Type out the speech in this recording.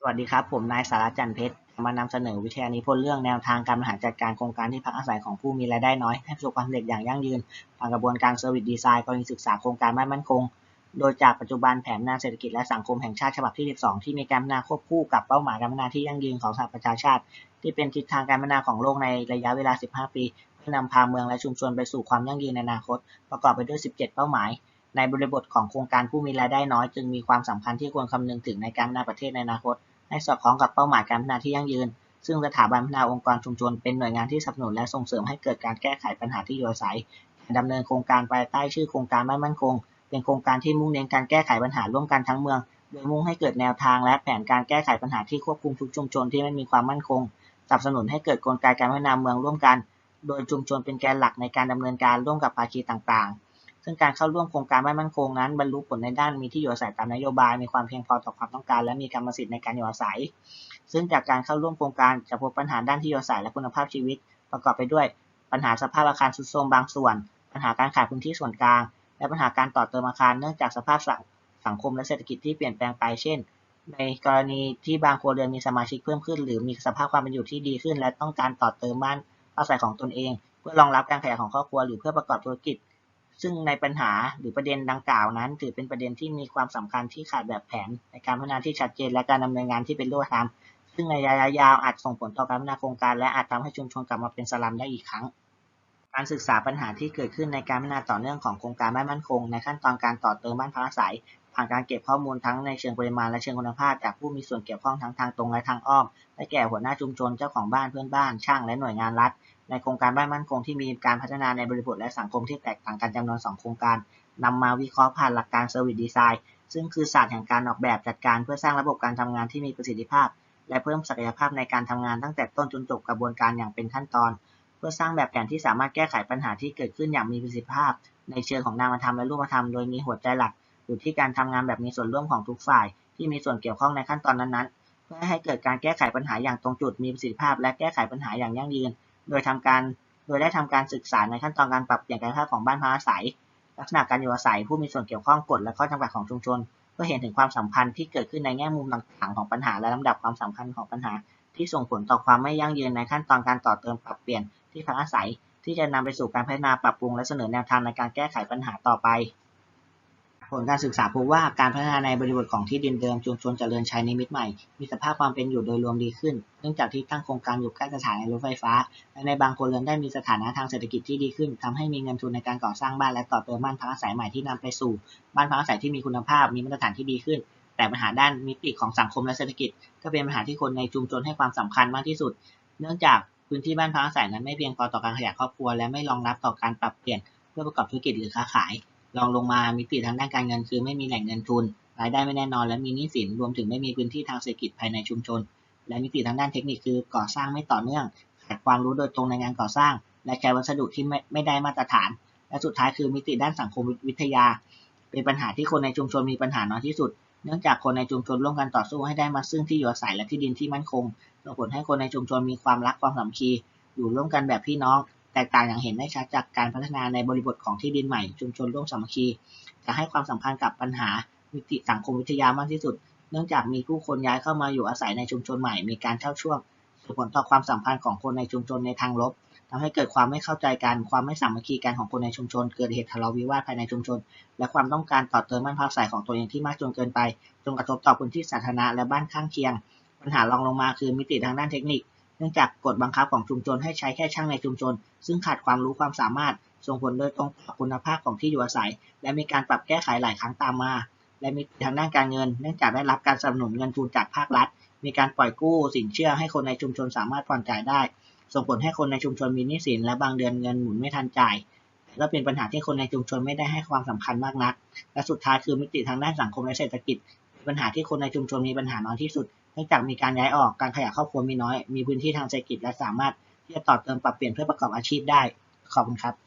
สวัสดีครับ ผมนายสาระจันเพชร มานำเสนอวิทยานิพนธ์เรื่องแนวทางการบริหารจัดการโครงการที่พักอาศัยของผู้มีรายได้น้อย ให้ประสบความสำเร็จอย่างยั่งยืนผ่านกระบวนการเซอร์วิสดีไซน์กรณีศึกษาโครงการบ้านมั่นคง โดยจากปัจจุบันแผนพัฒนาเศรษฐกิจและสังคมแห่งชาติฉบับที่ 12 ที่มีการพัฒนาควบคู่กับเป้าหมายการพัฒนาที่ยั่งยืนของสหประชาชาติ ที่เป็นทิศทางการพัฒนาของโลกในระยะเวลา 15 ปีเพื่อนำพาเมืองและชุมชนไปสู่ความยั่งยืนในอนาคต ประกอบไปด้วย 17 เป้าหมาย ในบริบทของโครงการผู้มีรายได้น้อยจึงมีความสำคัญที่ควรคำนึงถึงในการพัฒนาประเทศในอนาคต ให้สอดคล้องกับเป้าหมายการพัฒนาที่ยั่งยืน ซึ่งสถาบันพัฒนาองค์กรชุมชนเป็นหน่วยงานที่สนับสนุนและส่งเสริมให้เกิดการแก้ไขปัญหาที่อยู่อาศัยดำเนินโครงการภายใต้ชื่อโครงการบ้านมั่นคง เป็นโครงการที่มุ่งเน้นการแก้ไขปัญหาร่วมกันทั้งเมือง โดยมุ่งให้เกิดแนวทางและแผนการแก้ไขปัญหาที่ควบคุมทุกชุมชนที่ไม่มีความมั่นคง สนับสนุนให้เกิดกลไกการพัฒนาเมืองร่วมกัน โดยชุมชนเป็นแกนหลักในการดำเนินการร่วมกับภาคีต่างๆ ซึ่งการเข้าร่วมโครงการบ้านมั่นคงนั้นบรรลุผลในด้านมีที่อยู่อาศัยตามนโยบาย มีความเพียงพอต่อความต้องการ และมีกรรมสิทธิ์ในการอยู่อาศัย ซึ่งจากการเข้าร่วมโครงการจะพบปัญหาด้านที่อยู่อาศัยและคุณภาพชีวิต ประกอบไปด้วยปัญหาสภาพอาคารทรุดโทรมบางส่วน ปัญหาการขาดพื้นที่ส่วนกลาง และปัญหาการต่อเติมอาคารเนื่องจากสภาพสังคมและเศรษฐกิจที่เปลี่ยนแปลงไป เช่น ในกรณีที่บางครัวเรือนมีสมาชิกเพิ่มขึ้น หรือมีสภาพความเป็นอยู่ที่ดีขึ้น และต้องการต่อเติมบ้านอาศัยของตนเอง เพื่อรองรับการขยายของครอบครัวหรือเพื่อประกอบธุรกิจ ซึ่งในปัญหาหรือประเด็นดังกล่าวนั้น ถือเป็นประเด็นที่มีความสำคัญที่ขาดแบบแผน ในการพัฒนาที่ชัดเจนและการดำเนินงานที่เป็นรูปธรรม ซึ่งในระยะยาวอาจส่งผลต่อการพัฒนาโครงการ และอาจทำให้ชุมชนกลับมาเป็นสลัมได้อีกครั้ง การศึกษาปัญหาที่เกิดขึ้นในการพัฒนาต่อเนื่องของโครงการบ้านมั่นคง ในขั้นตอนการต่อเติมบ้านพักอาศัยผ่านการเก็บข้อมูลทั้งในเชิงปริมาณและเชิงคุณภาพจากผู้มีส่วนเกี่ยวข้องทั้งทางตรงและทางอ้อม ได้แก่หัวหน้าชุมชนเจ้าของบ้านเพื่อนบ้านช่างและหน่วยงานรัฐ ในโครงการบ้านมั่นคงที่มีการพัฒนาในบริบทและสังคมที่แตกต่างกันจำนวน 2 โครงการนำมาวิเคราะห์ผ่านหลักการ Service Design ซึ่งคือศาสตร์แห่งการออกแบบจัดการเพื่อสร้างระบบการทำงานที่มีประสิทธิภาพ และเพิ่มศักยภาพในการทำงานตั้งแต่ต้นจนจบกระบวนการอย่างเป็นขั้นตอน เพื่อสร้างแบบแผนที่สามารถแก้ไขปัญหาที่เกิดขึ้นอย่างมีประสิทธิภาพ ในเชิงของนามธรรมและรูปธรรมโดยมีหัวใจหลักอยู่ที่การทำงานแบบมีส่วนร่วมของทุกฝ่าย ที่มีส่วนเกี่ยวข้องในขั้นตอนนั้นๆ เพื่อให้เกิดการแก้ไขปัญหาอย่างตรงจุดมีประสิทธิภาพ และแก้ไขปัญหาอย่างยั่งยืน โดยทำการโดยได้ทำการศึกษาในขั้นตอนการปรับเปลี่ยนการภาพของบ้านพักอาศัย ลักษณะการอยู่อาศัยผู้มีส่วนเกี่ยวข้องกฎและข้อจำกัดของชุมชน เพื่อเห็นถึงความสัมพันธ์ที่เกิดขึ้นในแง่มุมต่างๆของปัญหาและลำดับความสำคัญของปัญหา ที่ส่งผลต่อความไม่ยั่งยืนในขั้นตอนการต่อเติมปรับเปลี่ยนที่พักอาศัย ที่จะนำไปสู่การพัฒนาปรับปรุงและเสนอแนวทางในการแก้ไขปัญหาต่อไป ผลการศึกษาพบว่าการพัฒนาในบริบทของที่ดินเดิมชุมชนเจริญชัยนิมิตใหม่ มีสภาพความเป็นอยู่โดยรวมดีขึ้น เนื่องจากที่ตั้งโครงการอยู่ใกล้สถานีรถไฟฟ้า และในบางครัวเรือนได้มีสถานะทางเศรษฐกิจที่ดีขึ้นทำให้มีเงินทุนในการก่อสร้างบ้านและต่อเติมบ้านพักอาศัยใหม่ที่นำไปสู่ บ้านพักอาศัยที่มีคุณภาพ มีมาตรฐานที่ดีขึ้น แต่ปัญหาด้านมิติของสังคมและเศรษฐกิจ ก็เป็นปัญหาที่คนในชุมชนให้ความสำคัญมากที่สุด เนื่องจากพื้นที่บ้านพักอาศัยนั้นไม่เพียงพอต่อการขยายครอบครัวและไม่รองรับต่อการปรับเปลี่ยนเพื่อประกอบธุรกิจหรือค้าขาย รองลงมามิติทางด้านการเงิน คือไม่มีแหล่งเงินทุน รายได้ไม่แน่นอน และมีหนี้สิน รวมถึงไม่มีพื้นที่ทางเศรษฐกิจภายในชุมชน และมิติทางด้านเทคนิคคือก่อสร้างไม่ต่อเนื่อง ขาดความรู้โดยตรงในงานก่อสร้าง และใช้วัสดุที่ไม่ไม่ได้มาตรฐาน และสุดท้ายคือมิติด้านสังคมวิทยา เป็นปัญหาที่คนในชุมชนมีปัญหาน้อยที่สุด เนื่องจากคนในชุมชนร่วมกันต่อสู้ให้ได้มาซึ่งที่อยู่อาศัยและที่ดินที่มั่นคงส่งผลให้คนในชุมชนมีความรักความสามัคคี อยู่ร่วมกันแบบพี่น้อง แตกต่างอย่างเห็นได้ชัดจากการพัฒนาในบริบทของที่ดินใหม่ ชุมชนร่วมสามัคคี จะให้ความสำคัญกับปัญหามิติสังคมวิทยามากที่สุด เนื่องจากมีผู้คนย้ายเข้ามาอยู่อาศัยในชุมชนใหม่ มีการเช่าช่วงส่งผลต่อความสัมพันธ์ของคนในชุมชนในทางลบทำให้เกิดความไม่เข้าใจกัน ความไม่สามัคคีกันของคนในชุมชน เกิดเหตุทะเลาะวิวาทภายในชุมชน และความต้องการต่อเติมบ้านพักอาศัยของตัวเองที่มากจนเกินไป จนกระทบต่อพื้นที่สาธารณะและบ้านข้างเคียง ปัญหารองลงมาคือมิติทางด้านเทคนิค เนื่องจากกฎบังคับของชุมชนให้ใช้แค่ช่างในชุมชน ซึ่งขาดความรู้ความสามารถ ส่งผลโดยตรงต่อคุณภาพของที่อยู่อาศัย และมีการปรับแก้ไขหลายครั้งตามมา และมีทางด้านการเงิน เนื่องจากได้รับการสนับสนุนเงินทุนจากภาครัฐ มีการปล่อยกู้สินเชื่อให้คนในชุมชนสามารถผ่อนจ่ายได้ ส่งผลให้คนในชุมชนมีหนี้สินและบางเดือนเงินหมุนไม่ทันจ่าย และเป็นปัญหาที่คนในชุมชนไม่ได้ให้ความสำคัญมากนัก และสุดท้ายคือมิติทางด้านสังคมและเศรษฐกิจ ปัญหาที่คนในชุมชนมีปัญหาน้อยที่สุด เนื่องจากมีการย้ายออกการขยายครอบครัวมีน้อย มีพื้นที่ทางเศรษฐกิจและสามารถที่จะต่อเติมปรับเปลี่ยนเพื่อประกอบอาชีพได้ ขอบคุณครับ